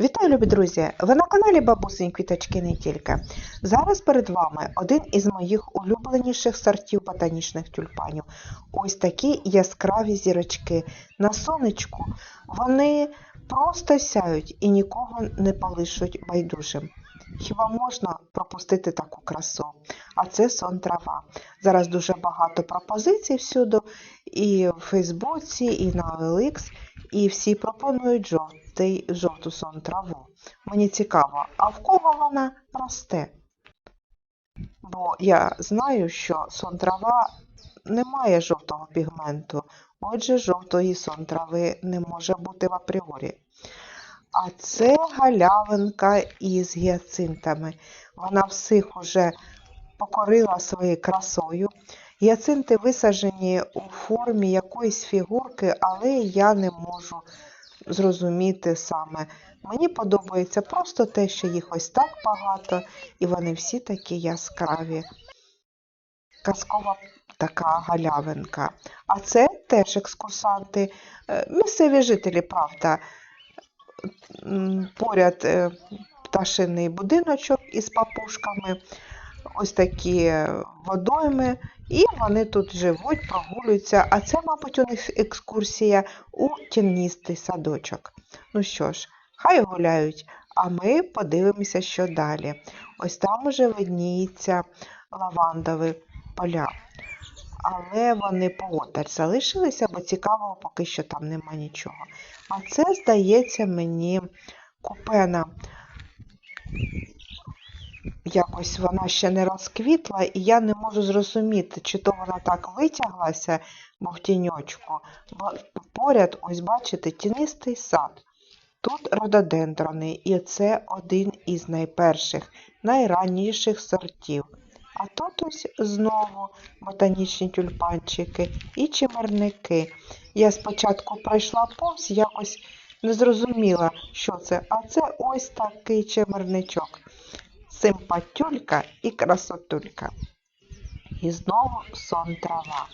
Вітаю, любі друзі! Ви на каналі Бабусині Квіточки не тільки. Зараз перед вами один із моїх улюбленіших сортів ботанічних тюльпанів. Ось такі яскраві зірочки. На сонечку вони просто сяють і нікого не полишуть байдужим. Хіба можна пропустити таку красу? А це сон трава. Зараз дуже багато пропозицій всюди, і в Фейсбуці, і на OLX, і всі пропонують жовтий, жовту сон траву. Мені цікаво, а в кого вона росте? Бо я знаю, що сон трава не має жовтого пігменту, отже, жовтої сон трави не може бути в апріорі. А це галявинка із гіацинтами. Вона всіх уже покорила своєю красою. Гіацинти висаджені у формі якоїсь фігурки, але я не можу зрозуміти саме. Мені подобається просто те, що їх ось так багато, і вони всі такі яскраві. Казкова така галявинка. А це теж екскурсанти, е, місцеві жителі, правда. Поряд е, пташиний будиночок із папушками, ось такі водойми, і вони тут живуть, прогулюються. А це, мабуть, у них екскурсія у тінністий садочок. Ну що ж, хай гуляють, а ми подивимося, що далі. Ось там уже видніється лавандові поля. Але вони поодаль залишилися, бо цікавого поки що там нема нічого. А це, здається, мені купена. Якось вона ще не розквітла, і я не можу зрозуміти, чи то вона так витяглася, бо в тіньочку. Бо поряд, ось бачите, тінистий сад. Тут рододендрони, і це один із найперших, найранніших сортів. А тут ось знову ботанічні тюльпанчики і чимерники. Я спочатку пройшла повз, якось не зрозуміла, що це, а це ось такий чимерничок. Симпатюлька і красотулька. І знову сон трава.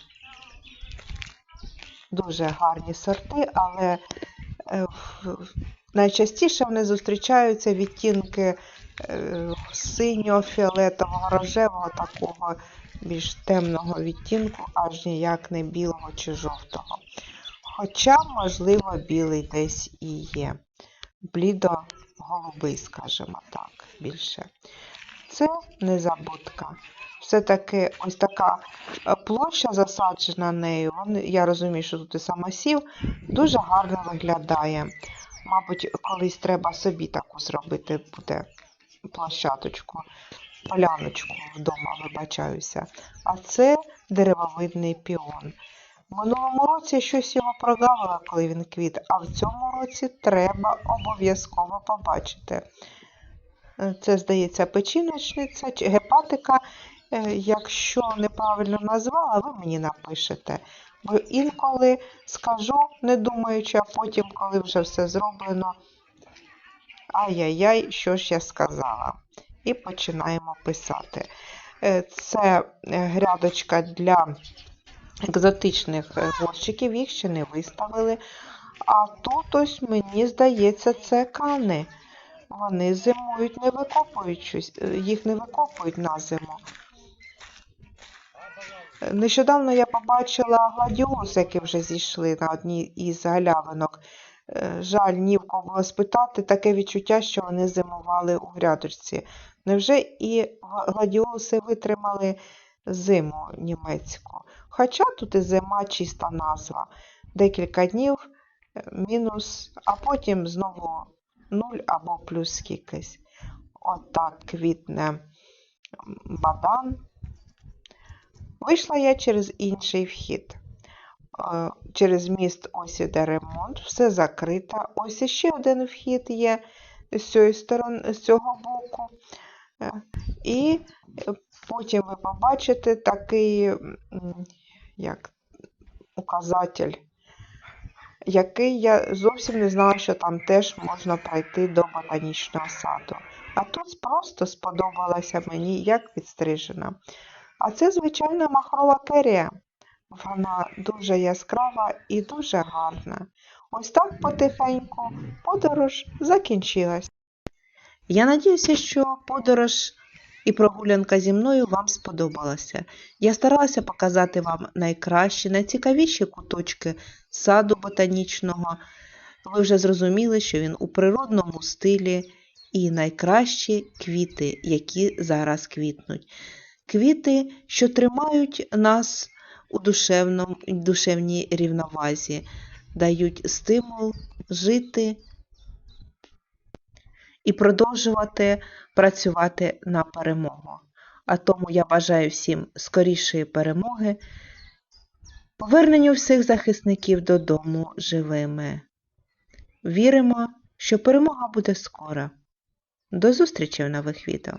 Дуже гарні сорти, але е, найчастіше вони зустрічаються відтінки е, синього, фіолетового, рожевого, такого більш темного відтінку, аж ніяк не білого чи жовтого. Хоча, можливо, білий десь і є. Блідо-голубий, скажімо так, більше. Це незабудка. Все-таки ось така е, площа засаджена нею. Я розумію, що тут і самосів дуже гарно виглядає. Мабуть, колись треба собі таку зробити буде площадочку, поляночку вдома, вибачаюся. А це деревовидний піон. Минулому році щось його прогавила, коли він квіт, а в цьому році треба обов'язково побачити. Е, Це, здається, печіночниця чи гепатика. Е, Якщо неправильно назвала, ви мені напишете. Бо інколи скажу, не думаючи, а потім, коли вже все зроблено, ай-яй-яй, що ж я сказала. І починаємо писати. Е, Це грядочка для екзотичних е, горщиків, їх ще не виставили. А тут ось, мені здається, це кани. Вони зимують, не викопують щось, е, їх не викопують на зиму. Е, Нещодавно я побачила гладіолуси, які вже зійшли на одній із галявинок. Е, Жаль, ні в кого спитати, таке відчуття, що вони зимували у грядочці. Невже і гладіолуси витримали зиму німецьку? Хоча тут і зима чиста назва. Декілька днів е, мінус, а потім знову нуль або плюс скількись. Отак квітне бадан. Вийшла я через інший вхід. Е, Через міст ось іде ремонт, все закрито. Ось іще один вхід є з цієї сторони, з цього боку. І е, потім ви побачите такий як указатель, який я зовсім не знала, що там теж можна пройти до ботанічного саду. А тут просто сподобалася мені, як підстрижена. А це звичайна махрова керія. Вона дуже яскрава і дуже гарна. Ось так потихеньку подорож закінчилась. Я надіюся, що подорож і прогулянка зі мною вам сподобалася. Я старалася показати вам найкращі, найцікавіші куточки саду ботанічного. Ви вже зрозуміли, що він у природному стилі і найкращі квіти, які зараз квітнуть. Квіти, що тримають нас у душевному, душевній рівновазі, дають стимул жити і продовжувати працювати на перемогу. А тому я бажаю всім скорішої перемоги, поверненню всіх захисників додому живими. Віримо, що перемога буде скоро. До зустрічі в нових відео!